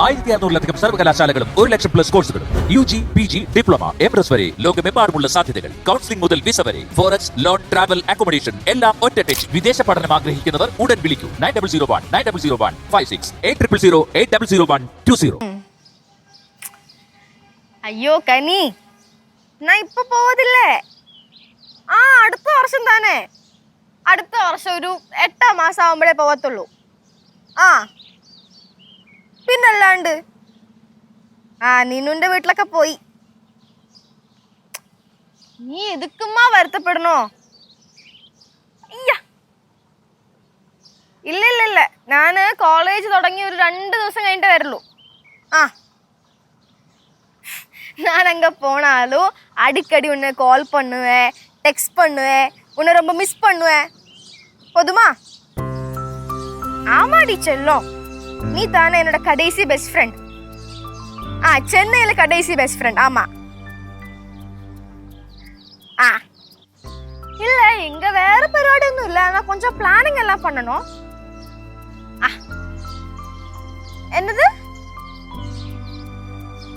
ആയിരത്തി അറുന്നൂറിലധികം സർവകലാശാലകളും ഒരു ലക്ഷം പ്ലസ് കോഴ്സുകളും U G P G diploma M S വരെ ലോകമെമ്പാടുമുള്ള സാധ്യതകൾ. കൗൺസിലിംഗ് മുതൽ വിസ വരെ. ഫോറക്സ് ലോൺ ട്രാവൽ അക്കോമഡേഷൻ എല്ലാം ഒറ്റ ടച്ച് വിദേശ പഠനം ആഗ്രഹിക്കുന്നവർ ഉടൻ വിളിക്കൂ. Nine double zero one nine double zero one five six eight triple zero eight double zero one two zero. അയ്യോ കനി. ഞാൻ ഇപ്പൊ പോവതില്ലേ? ആ അടുത്ത വർഷം തന്നെ അടുത്ത വർഷം ഒരു എട്ടാം മാസം ആവുമ്പോഴേ പോവത്തുള്ളൂ. ആ. പിന്നല്ലാണ്ട് ആ നീനുന്റെ വീട്ടിലൊക്കെ പോയി നീ എതുക്കുമ്മാ വരുത്തപ്പെടണോ അയ്യ ഇല്ല ഇല്ല ഇല്ല ഞാന് കോളേജ് തുടങ്ങി ഒരു രണ്ട് ദിവസം കഴിഞ്ഞിട്ടേ വരുള്ളൂ ആ நான் அங்க போனாலும் அடிக்கடி உன்னை கால் பண்ணுவேன் டெக்ஸ்ட் பண்ணுவேன் உன்னை ரொம்ப மிஸ் பண்ணுவேன் போதுமா ஆமாடி செல்லம் நீ தானே என்னோட கடைசி பெஸ்ட் ஃப்ரெண்ட் ஆ சென்னையில் கடைசி பெஸ்ட் ஃப்ரெண்ட் ஆமாம் ஆ. இல்லை இங்கே வேறு பரிபாடி ஒன்றும் இல்லை. ஆனால் கொஞ்சம் பிளானிங் எல்லாம் பண்ணணும். ஆ. என்னது?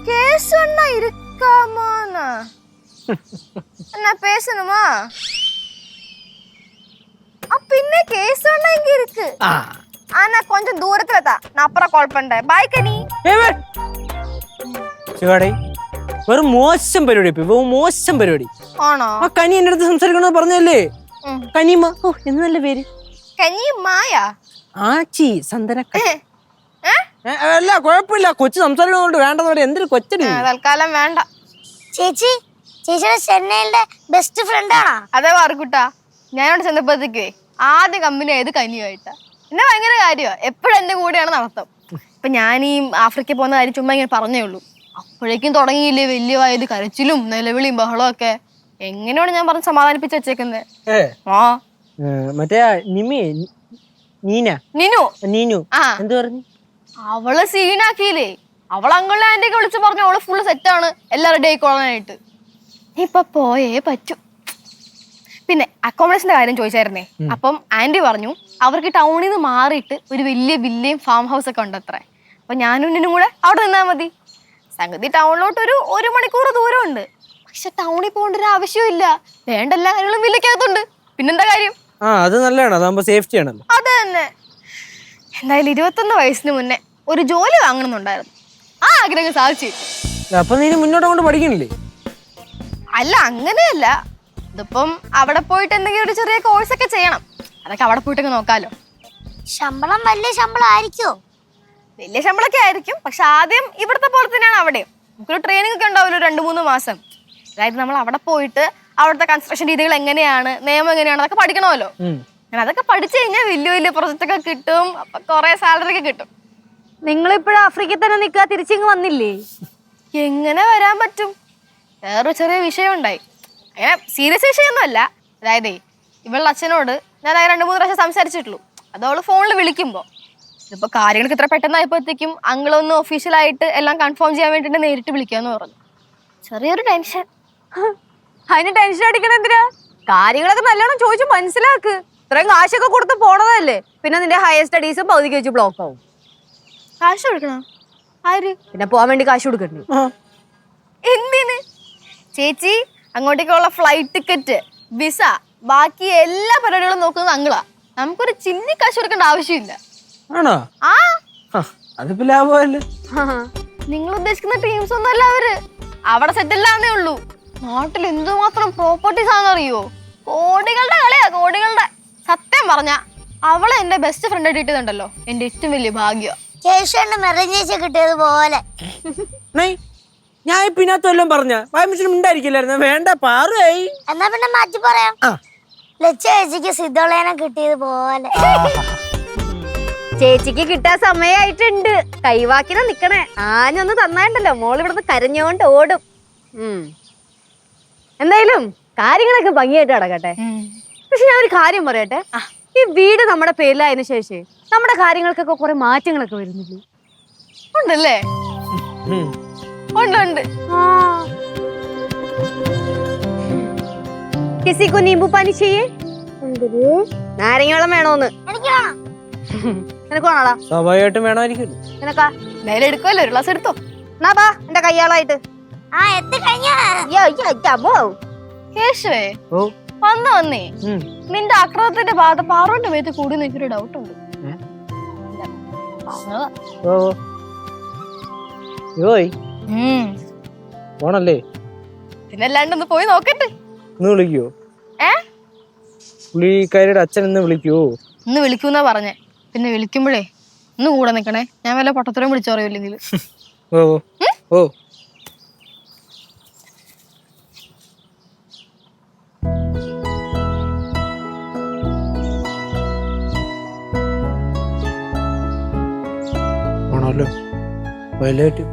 கேஸ் ஒன்னா இருக்காமாண்ணா? நான் பேசணுமா? அப்ப இன்னும் கேஸ் ஒன்னா இங்க இருக்கு. ஆனா கொஞ்சம் தூரத்துல தான் நான் அப்புறம் கால் பண்றேன் பாய் கனி ശിവാടേ വെറും മോശം പരിപാടി ഇപ്പൊ വെറും മോശം പരിപാടി ആണോ ആ കനി എന്റെ അടുത്ത് സംസാരിക്കണമെന്ന് പറഞ്ഞല്ലേ ഉം. കനിമ ഓ എന്ന് നല്ല പേര് കനി മായ ആച്ചി സന്തന ക- ഏ? ഏ? ഏ, അല്ല കുഴപ്പമില്ല കൊച്ചു സംസാരിക്കണോണ്ട് വേണ്ടെന്ന് പറയാം എന്തൊരു കൊച്ചടി ആ, തൽക്കാലം വേണ്ട ചേച്ചി ചേച്ചിയുടെ ചെന്നൈയിലെ ബെസ്റ്റ് ഫ്രണ്ട് ആണോ അതെ പാർക്കുട്ടാ ഞാനവിടെ ചെന്നപ്പോഴത്തേക്കേ ആദ്യ കമ്പനി ആയത് കനിയുമായിട്ടാ എന്നെ ഭയങ്കര കാര്യമാണ് എപ്പോഴും എന്റെ കൂടെയാണ് നടത്തം. ഇപ്പൊ ഞാൻ ഈ ആഫ്രിക്കയിൽ പോകുന്ന കാര്യം ചുമ്മാ ഇങ്ങനെ പറഞ്ഞേ ഉള്ളൂ. അപ്പോഴേക്കും തുടങ്ങിയില്ലേ വലിയ വായത് കരച്ചിലും നിലവിളിയും ബഹളവും ഒക്കെ. എങ്ങനെയാണ് ഞാൻ പറഞ്ഞ് സമാധാനിപ്പിച്ച് വെച്ചേക്കുന്നത് ആ. മറ്റേ നിമി നീന. നിനു. നീനു. എന്ത് പറഞ്ഞു? അവൾ സീനാക്കിയില്ലേ? അവൾ അങ്കിളിനെ ആന്റിയൊക്കെ വിളിച്ചു പറഞ്ഞു അവൾ ഫുള്ള് സെറ്റാണ് എല്ലാം റെഡി ആയിക്കോളാനായിട്ട്. ഇപ്പൊ പോയേ പറ്റൂ. പിന്നെ അക്കോമഡേഷന്റെ കാര്യം ചോദിച്ചായിരുന്നേ. അപ്പം ആന്റി പറഞ്ഞു അവർക്ക് ടൗണിൽ നിന്ന് മാറിയിട്ട് ഒരു വലിയ വില്ലയും ഫാം ഹൗസ് ഒക്കെ ഉണ്ട് അത്ര അപ്പൊ ഞാനും നിന്നും കൂടെ അവിടെ നിന്നാൽ മതി. സംഗതി ടൗണിലോട്ട് ഒരു ഒരു മണിക്കൂർ ദൂരമുണ്ട്. പക്ഷെ ടൗണിൽ പോകേണ്ട ഒരു ആവശ്യമില്ല വേണ്ട എല്ലാ കാര്യങ്ങളും വില്ലക്കകത്തുണ്ട് പിന്നെന്താ കാര്യം? ആ അത് നല്ലതാണ്. അതാകുമ്പോ സേഫ്റ്റി ആണല്ലോ. അത് തന്നെ. എന്തായാലും ഇരുപത്തൊന്ന് വയസ്സിന് മുന്നേ ഒരു ജോലി വാങ്ങണമെന്നുണ്ടായിരുന്നു. ആ ആഗ്രഹം സാധിച്ചു. അപ്പൊ നീ മുന്നോട്ട് കൊണ്ട് പഠിക്കണില്ലേ? അല്ല അങ്ങനെയല്ല. ഇതിപ്പം അവിടെ പോയിട്ട് എന്തെങ്കിലും ഒരു ചെറിയ കോഴ്സ് ഒക്കെ ചെയ്യണം. അതൊക്കെ അവിടെ പോയിട്ടൊക്കെ നോക്കാലോ. ശമ്പളം വലിയ ശമ്പളം ആയിരിക്കുമോ വലിയ ശമ്പളമൊക്കെ ആയിരിക്കും. പക്ഷെ ആദ്യം ഇവിടുത്തെ പോലെ തന്നെയാണ് അവിടെ നമുക്കൊരു ട്രെയിനിങ് ഒക്കെ ഉണ്ടാവില്ല ഒരു രണ്ട് മൂന്ന് മാസം. അതായത് നമ്മൾ അവിടെ പോയിട്ട് അവിടുത്തെ കൺസ്ട്രക്ഷൻ രീതികൾ എങ്ങനെയാണ് നിയമം എങ്ങനെയാണ് അതൊക്കെ പഠിക്കണമല്ലോ. ഞാൻ അങ്ങനെ അതൊക്കെ പഠിച്ചു കഴിഞ്ഞാൽ വലിയ വലിയ പ്രൊജക്റ്റ് ഒക്കെ കിട്ടും. അപ്പൊ കുറെ സാലറി ഒക്കെ കിട്ടും. നിങ്ങൾ ഇപ്പോഴും ആഫ്രിക്കയിൽ തന്നെ നിൽക്കുക തിരിച്ചിങ്ങ് വന്നില്ലേ? എങ്ങനെ വരാൻ പറ്റും? വേറൊരു ചെറിയ വിഷയം ഉണ്ടായി അങ്ങനെ സീരിയസ് വിഷയമൊന്നുമല്ല. അതായത് ഇവളുടെ അച്ഛനോട് ഞാൻ അങ്ങനെ രണ്ട് മൂന്ന് പ്രാവശ്യം സംസാരിച്ചിട്ടുള്ളൂ. അത് അവൾ ഫോണിൽ വിളിക്കുമ്പോൾ ഇതിപ്പോൾ കാര്യങ്ങൾക്ക് ഇത്ര പെട്ടെന്നായപ്പോഴത്തേക്കും അങ്ങളൊന്ന് ഒഫീഷ്യലായിട്ട് എല്ലാം കൺഫേം ചെയ്യാൻ വേണ്ടിയിട്ട് നേരിട്ട് വിളിക്കാമെന്ന് പറഞ്ഞു. ചെറിയൊരു ടെൻഷൻ അതിന് ടെൻഷൻ അടിക്കണം എന്തിനാ? കാര്യങ്ങളൊക്കെ നല്ലോണം ചോദിച്ചു മനസ്സിലാക്ക്. ഇത്രയും കാശൊക്കെ കൊടുത്ത് പോണതല്ലേ? പിന്നെ നിന്റെ ഹയർ സ്റ്റഡീസും പകുതിക്ക് വെച്ച് ബ്ലോക്ക് ആവും. കാശ് കൊടുക്കണോ? ആര്? പിന്നെ പോകാൻ വേണ്ടി കാശ് കൊടുക്കണ്ടേ. എന്തിന്? ചേച്ചി അങ്ങോട്ടേക്കുള്ള ഫ്ലൈറ്റ് ടിക്കറ്റ് വിസ ബാക്കി എല്ലാ പരിപാടികളും നോക്കുന്നത് അങ്ങളാ നമുക്കൊരു ചിന്നി കാശ് കൊടുക്കേണ്ട ആവശ്യമില്ല. ആണോ? ആ. ആ, അതിപ്പോ ലാഭമല്ലേ? നിങ്ങൾ ഉദ്ദേശിക്കുന്ന ടീംസ് ഒന്നല്ല അവർ. അവിടെ സെറ്റില്ലാന്നേ ഉള്ളൂ. നാട്ടിൽ എന്തുമാത്രം പ്രോപ്പർട്ടീസ് ആണെന്ന് അറിയോ കോടികളുടെ കളിയാ കോടികളുടെ. സത്യം പറഞ്ഞ അവളെ എന്റെ ബെസ്റ്റ് ഫ്രണ്ട് ആയിട്ട് എന്റെ ഏറ്റവും വലിയ ഭാഗ്യം. കിട്ടിയത് പോലെ. നെയ്. ഞാൻ വല്ലതും പറഞ്ഞ. വായ്മിച്ചിട്ട് ഉണ്ടായിരിക്കില്ലായിരുന്നു വേണ്ട പാറുവായി. എന്നാ പിന്നെ മാറ്റി പറയാം. ആ. ലച്ച ചേച്ചിക്ക് സിദ്ധോളേനെ കിട്ടിയത് പോലെ. ചേച്ചിക്ക് കിട്ടാൻ സമയമായിട്ടുണ്ട് കൈവാക്കിന നിക്കണേ. ആഞ്ഞൊന്ന് തന്നാണ്ടല്ലോ. മോൾ ഇവിടുന്ന് കരഞ്ഞോണ്ട് ഓടും. ഉം. എന്തായാലും കാര്യങ്ങളൊക്കെ ഭംഗിയായിട്ട് നടക്കട്ടെ. പക്ഷെ ഞാൻ ഒരു കാര്യം പറയട്ടെ. ഈ വീട് നമ്മുടെ പേരിലായതിനു ശേഷം നമ്മുടെ കാര്യങ്ങൾക്കൊക്കെ കുറെ മാറ്റങ്ങളൊക്കെ വരുന്നില്ലേ? ഉണ്ടല്ലേ. ഉണ്ട് കിസിക്കു നീമ്പു പാനി ചെയ്യേ. നാരങ്ങ വെള്ളം വേണോന്ന്. നിനക്ക് വേണോടാ? സ്വാഭാവികമായിട്ടും വേണമായിരിക്കും. നിനക്കാ? എന്തായാലും എടുക്കുമല്ലോ ഒരു ഗ്ലാസ് എടുത്തോ. എന്നാ ബാ എന്റെ കയ്യാളായിട്ട്. വന്ന വന്നേ. നിന്റെ അക്രമത്തിന്റെ ഭാഗത്ത് പാറോന്റെ മേത്ത് കൂടി എനിക്കൊരു ഡൗട്ട് ഉണ്ട്. ഓ. പോണല്ലേ? പിന്നെ അല്ലാണ്ട് ഒന്ന് പോയി നോക്കട്ടെ. ഇന്ന് വിളിക്കോ? ഏ? പുള്ളിക്കാരിയുടെ അച്ഛൻ ഇന്ന് വിളിക്കോ? ഇന്ന് വിളിക്കൂന്നാ പറഞ്ഞേ. പിന്നെ വിളിക്കുമ്പോഴേ ഇന്ന് കൂടെ നിക്കണേ. ഞാൻ വല്ല പൊട്ടത്തരം വിളിച്ചു പറയൂല്ലെങ്കിൽ ഓ ഓ. ആണല്ലോ വലുതായിട്ട്